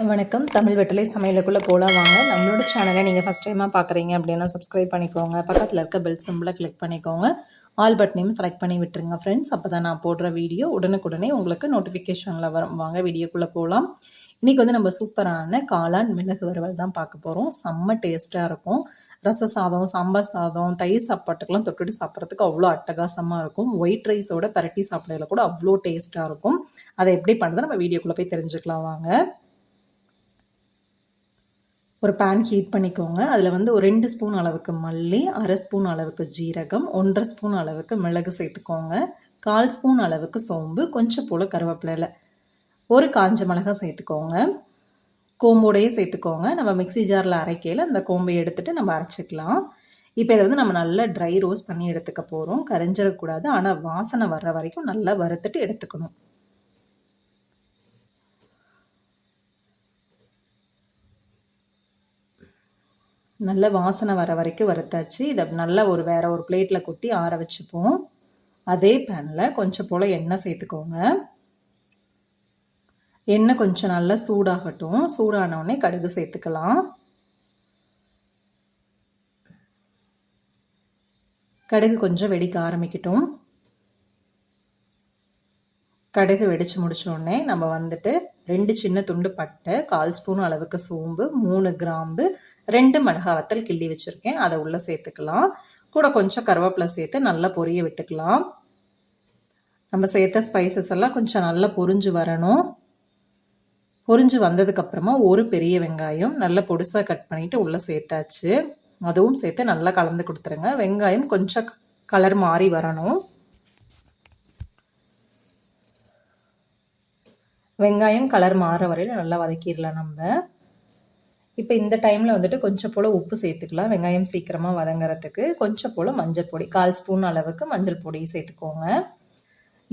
வணக்கம். தமிழ் வெட்டலை சமையலுக்குள்ளே போகலாம் வாங்க. நம்மளோட சேனலை நீங்கள் ஃபஸ்ட் டைமாக பார்க்குறீங்க அப்படின்னா சப்ஸ்கிரைப் பண்ணிக்கோங்க. பக்கத்தில் இருக்க பெல் சிம்பிளை கிளிக் பண்ணிக்கோங்க. ஆல் பட்டனையும் செலக்ட் பண்ணி விட்டுருங்க ஃப்ரெண்ட்ஸ் அப்போ தான் நான் போடுற வீடியோ உடனுக்குடனே உங்களுக்கு நோட்டிஃபிகேஷனில் வரும். வாங்க வீடியோக்குள்ளே போகலாம் இன்றைக்கி வந்து நம்ம சூப்பரான காளான் மிளகு வறுவல் தான் பார்க்க போகிறோம் செம்ம டேஸ்ட்டாக இருக்கும். ரச சாதம் சாம்பார் சாதம் தயிர் சாப்பாட்டுக்கெல்லாம் தொட்டுட்டு சாப்பிட்றதுக்கு அவ்வளோ அட்டகாசமாக இருக்கும். ஒயிட் ரைஸோட பரட்டி சாப்பிடையில கூட அவ்வளோ டேஸ்ட்டாக இருக்கும். அதை எப்படி பண்ணுறது நம்ம வீடியோக்குள்ளே போய் தெரிஞ்சுக்கலாம். வாங்க. ஒரு பேன் ஹீட் பண்ணிக்கோங்க. அதில் வந்து ஒரு ரெண்டு ஸ்பூன் அளவுக்கு மல்லி அரை ஸ்பூன் அளவுக்கு ஜீரகம் ஒன்றரை ஸ்பூன் அளவுக்கு மிளகு சேர்த்துக்கோங்க. கால் ஸ்பூன் அளவுக்கு சோம்பு கொஞ்சம் போல் கருவேப்பிலையில் ஒரு காஞ்ச மிளகாய் சேர்த்துக்கோங்க. கோம்போடையே சேர்த்துக்கோங்க. நம்ம மிக்சி ஜாரில் அரைக்கையில் அந்த கோம்பை எடுத்துகிட்டு நம்ம அரைச்சிக்கலாம். இப்போ இதை வந்து நம்ம நல்லா ட்ரை ரோஸ்ட் பண்ணி எடுத்துக்க போகிறோம் கரைஞ்சிடக்கூடாது. ஆனால் வாசனை வர்ற வரைக்கும் நல்லா வறுத்துட்டு எடுத்துக்கணும். நல்ல வாசனை வர வரைக்கும் வறுத்தாச்சு. இதை நல்லா ஒரு வேற ஒரு பிளேட்டில் கொட்டி ஆற வச்சுப்போம். அதே பேனில் கொஞ்சம் போல் எண்ணெய் சேர்த்துக்கோங்க. எண்ணெய் கொஞ்சம் நல்லா சூடாகட்டும். சூடானவுடனே கடுகு சேர்த்துக்கலாம். கடுகு கொஞ்சம் வெடிக்க ஆரம்பிக்கட்டும். கடுகு வெடித்து முடிச்சோடனே நம்ம வந்துட்டு ரெண்டு சின்ன துண்டு பட்டை கால் ஸ்பூன் அளவுக்கு சோம்பு மூணு கிராம்பு ரெண்டு மிளகா வத்தல் கிள்ளி வச்சுருக்கேன். அதை உள்ளே சேர்த்துக்கலாம். கூட கொஞ்சம் கருவேப்பிலை சேர்த்து நல்லா பொரிய விட்டுக்கலாம். நம்ம சேர்த்த ஸ்பைசஸ் எல்லாம் கொஞ்சம் நல்லா பொரிஞ்சு வரணும். பொரிஞ்சு வந்ததுக்கப்புறமா ஒரு பெரிய வெங்காயம் நல்லா பொடிசாக கட் பண்ணிவிட்டு உள்ளே சேர்த்தாச்சு. அதுவும் சேர்த்து நல்லா கலந்து கொடுத்துருங்க. வெங்காயம் கொஞ்சம் கலர் மாறி வரணும். வெங்காயம் கலர் மாற வரையில் நல்லா வதக்கிடலாம் நம்ம. இப்போ இந்த டைமில் வந்துட்டு கொஞ்சம் போல் உப்பு சேர்த்துக்கலாம். வெங்காயம் சீக்கிரமாக வதங்குறதுக்கு கொஞ்சம் போல் மஞ்சள் பொடி கால் ஸ்பூன் அளவுக்கு மஞ்சள் பொடி சேர்த்துக்கோங்க.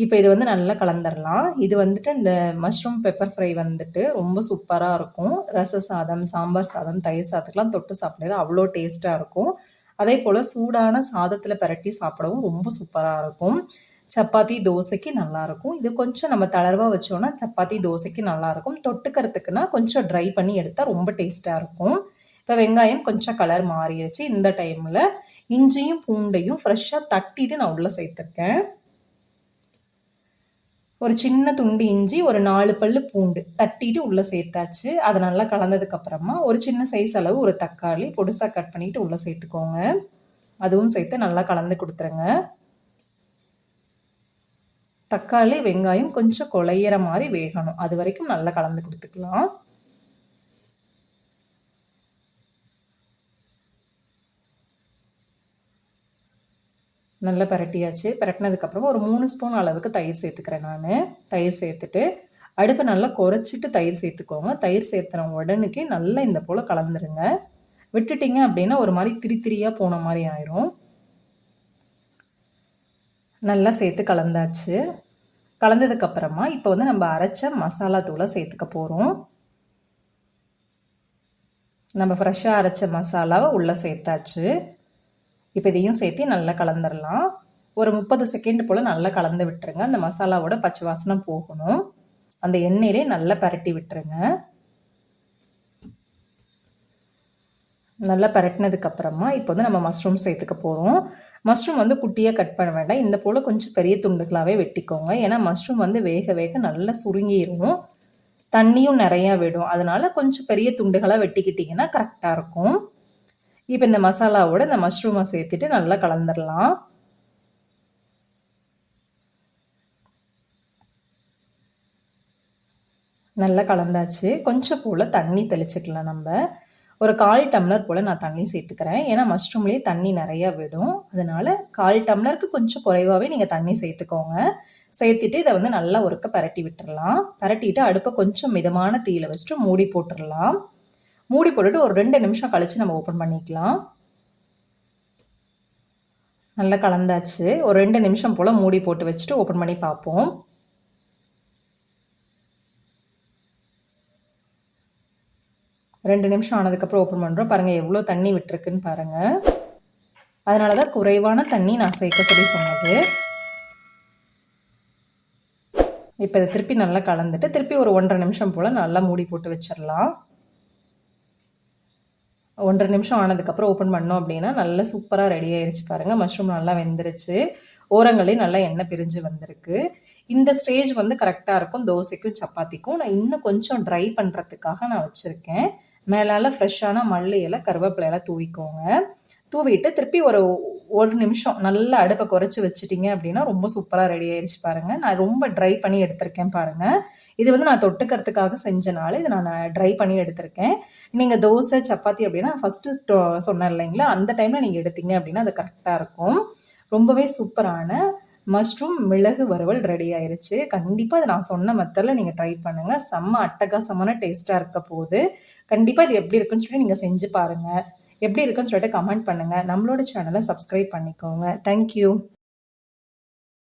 இப்போ இது வந்து நல்லா கலந்துடலாம் இது வந்துட்டு இந்த மஷ்ரூம் பெப்பர் ஃப்ரை வந்துட்டு ரொம்ப சூப்பராக இருக்கும். ரச சாதம் சாம்பார் சாதம் தயிர் சாதத்துக்கெலாம் தொட்டு சாப்பிட்றது அவ்வளோ டேஸ்ட்டாக இருக்கும். அதே போல் சூடான சாதத்தில் பரட்டி சாப்பிடவும் ரொம்ப சூப்பராக இருக்கும். சப்பாத்தி தோசைக்கு நல்லாயிருக்கும். இது கொஞ்சம் நம்ம தளர்வாக வச்சோன்னா சப்பாத்தி தோசைக்கு நல்லாயிருக்கும். தொட்டுக்கிறதுக்குன்னா கொஞ்சம் ட்ரை பண்ணி எடுத்தால் ரொம்ப டேஸ்ட்டாக இருக்கும். இப்போ வெங்காயம் கொஞ்சம் கலர் மாறிடுச்சு இந்த டைமில் இஞ்சியும் பூண்டையும் ஃப்ரெஷ்ஷாக தட்டிட்டு நான் உள்ளே சேர்த்துருக்கேன். ஒரு சின்ன துண்டு இஞ்சி ஒரு நாலு பல்லு பூண்டு தட்டிட்டு உள்ளே சேர்த்தாச்சு. அதை நல்லா கலந்ததுக்கப்புறமா ஒரு சின்ன சைஸ் அளவு ஒரு தக்காளி பொடுசாக கட் பண்ணிவிட்டு உள்ளே சேர்த்துக்கோங்க. அதுவும் சேர்த்து நல்லா கலந்து கொடுத்துருங்க. தக்காளி வெங்காயம் கொஞ்சம் குழையிற மாதிரி வேகணும். அது வரைக்கும் நல்லா கலந்து கொடுத்துக்கலாம். நல்லா பரட்டியாச்சு. பரட்டினதுக்கப்புறம் ஒரு மூணு ஸ்பூன் அளவுக்கு தயிர் சேர்த்துக்கிறேன் நான். தயிர் சேர்த்துட்டு அடுப்பை நல்லா குறைச்சிட்டு தயிர் சேர்த்துக்கோங்க. தயிர் சேர்த்துற உடனுக்கே நல்லா இந்த போல் கலந்துருங்க. விட்டுட்டிங்க அப்படின்னா ஒரு மாதிரி திரி திரியாக போன மாதிரி ஆயிரும். நல்லா சேர்த்து கலந்தாச்சு. கலந்ததுக்கப்புறமா இப்போ வந்து நம்ம அரைச்ச மசாலா தூளை சேர்த்துக்க போகிறோம் நம்ம ஃப்ரெஷ்ஷாக அரைச்ச மசாலாவை உள்ளே சேர்த்தாச்சு. இப்போ இதையும் சேர்த்து நல்லா கலந்துடலாம் ஒரு முப்பது செகண்ட் போல் நல்லா கலந்து விட்டுருங்க. அந்த மசாலாவோட பச்சை வாசனை போகணும். அந்த எண்ணெயிலே நல்லா பரட்டி விட்டுருங்க. நல்லா பரட்டினதுக்கப்புறமா இப்போ வந்து நம்ம மஷ்ரூம் சேர்த்துக்க போகிறோம் மஷ்ரூம் வந்து குட்டியாக கட் பண்ண வேண்டாம். இந்த போல் கொஞ்சம் பெரிய துண்டுகளாகவே வெட்டிக்கோங்க. ஏன்னா மஷ்ரூம் வந்து வேக வேக நல்லா சுருங்கிடும் தண்ணியும் நிறையா விடும். அதனால கொஞ்சம் பெரிய துண்டுகளாக வெட்டிக்கிட்டிங்கன்னா கரெக்டாக இருக்கும். இப்போ இந்த மசாலாவோட இந்த மஷ்ரூமை சேர்த்துட்டு நல்லா கலந்துடலாம் நல்லா கலந்தாச்சு. கொஞ்சம் போல் தண்ணி தெளிச்சுக்கலாம் நம்ம. ஒரு கால் டம்ளர் போல் நான் தண்ணி சேர்த்துக்கிறேன். ஏன்னா மஷ்ரூம்லேயே தண்ணி நிறையா விடும். அதனால் கால் டம்ளருக்கு கொஞ்சம் குறைவாகவே நீங்கள் தண்ணி சேர்த்துக்கோங்க. சேர்த்துட்டு இதை வந்து நல்லா ஒருக்க பரட்டி விட்டுடலாம் பரட்டிட்டு அடுப்பை கொஞ்சம் மிதமான தீயில் வச்சுட்டு மூடி போட்டுடலாம் மூடி போட்டுட்டு ஒரு ரெண்டு நிமிஷம் கழித்து நம்ம ஓப்பன் பண்ணிக்கலாம். நல்லா கலந்தாச்சு. ஒரு ரெண்டு நிமிஷம் போல் மூடி போட்டு வச்சுட்டு ஓப்பன் பண்ணி பார்ப்போம். ரெண்டு நிமிஷம் ஆனதுக்கப்புறம் ஓப்பன் பண்ணுறோம் பாருங்கள் எவ்வளோ தண்ணி விட்டுருக்குன்னு பாருங்கள் அதனால தான் குறைவான தண்ணி நான் சேர்க்க சொல்லி சொன்னது. இப்போ இதை திருப்பி நல்லா கலந்துட்டு திருப்பி ஒரு ஒன்றரை நிமிஷம் போல் நல்லா மூடி போட்டு வச்சிடலாம். ஒன்றரை நிமிஷம் ஆனதுக்கப்புறம் ஓப்பன் பண்ணோம் அப்படின்னா நல்லா சூப்பராக ரெடி ஆயிடுச்சு பாருங்கள் மஷ்ரூம் நல்லா வெந்துருச்சு. ஓரங்களையும் நல்லா எண்ணெய் பிரிஞ்சு வந்திருக்கு. இந்த ஸ்டேஜ் வந்து கரெக்டாக இருக்கும். தோசைக்கும் சப்பாத்திக்கும். நான் இன்னும் கொஞ்சம் ட்ரை பண்ணுறதுக்காக நான் வச்சுருக்கேன். மேலால் ஃப்ரெஷ்ஷான மல்லி இலை கருவேப்பிலையெல்லாம் தூவிக்கோங்க. தூவிட்டு திருப்பி ஒரு ஒரு நிமிஷம் நல்லா அடுப்பை குறைச்சி வச்சுட்டிங்க அப்படின்னா ரொம்ப சூப்பராக ரெடி ஆயிடுச்சு பாருங்கள் நான் ரொம்ப ட்ரை பண்ணி எடுத்திருக்கேன் பாருங்கள் இது வந்து நான் தொட்டுக்கிறதுக்காக செஞ்சனால இதை நான் ட்ரை பண்ணி எடுத்திருக்கேன். நீங்கள் தோசை சப்பாத்தி அப்படின்னா ஃபஸ்ட்டு சொன்னேன் இல்லைங்களா? அந்த டைமில் நீங்கள் எடுத்தீங்க அப்படின்னா அது கரெக்டாக இருக்கும். ரொம்பவே சூப்பரான மஷ்ரூம் மிளகு வறுவல் ரெடி ஆயிருச்சு. கண்டிப்பாக அதை நான் சொன்ன மெத்தடில் நீங்கள் ட்ரை பண்ணுங்கள் செம்ம அட்டகாசமான டேஸ்ட்டாக இருக்க போகுது. கண்டிப்பாக இது எப்படி இருக்குன்னு சொல்லி நீங்கள் செஞ்சு பாருங்கள் எப்படி இருக்குன்னு சொல்லிட்டு கமெண்ட் பண்ணுங்கள் நம்மளோட சேனலை சப்ஸ்கிரைப் பண்ணிக்கோங்க. தேங்க்யூ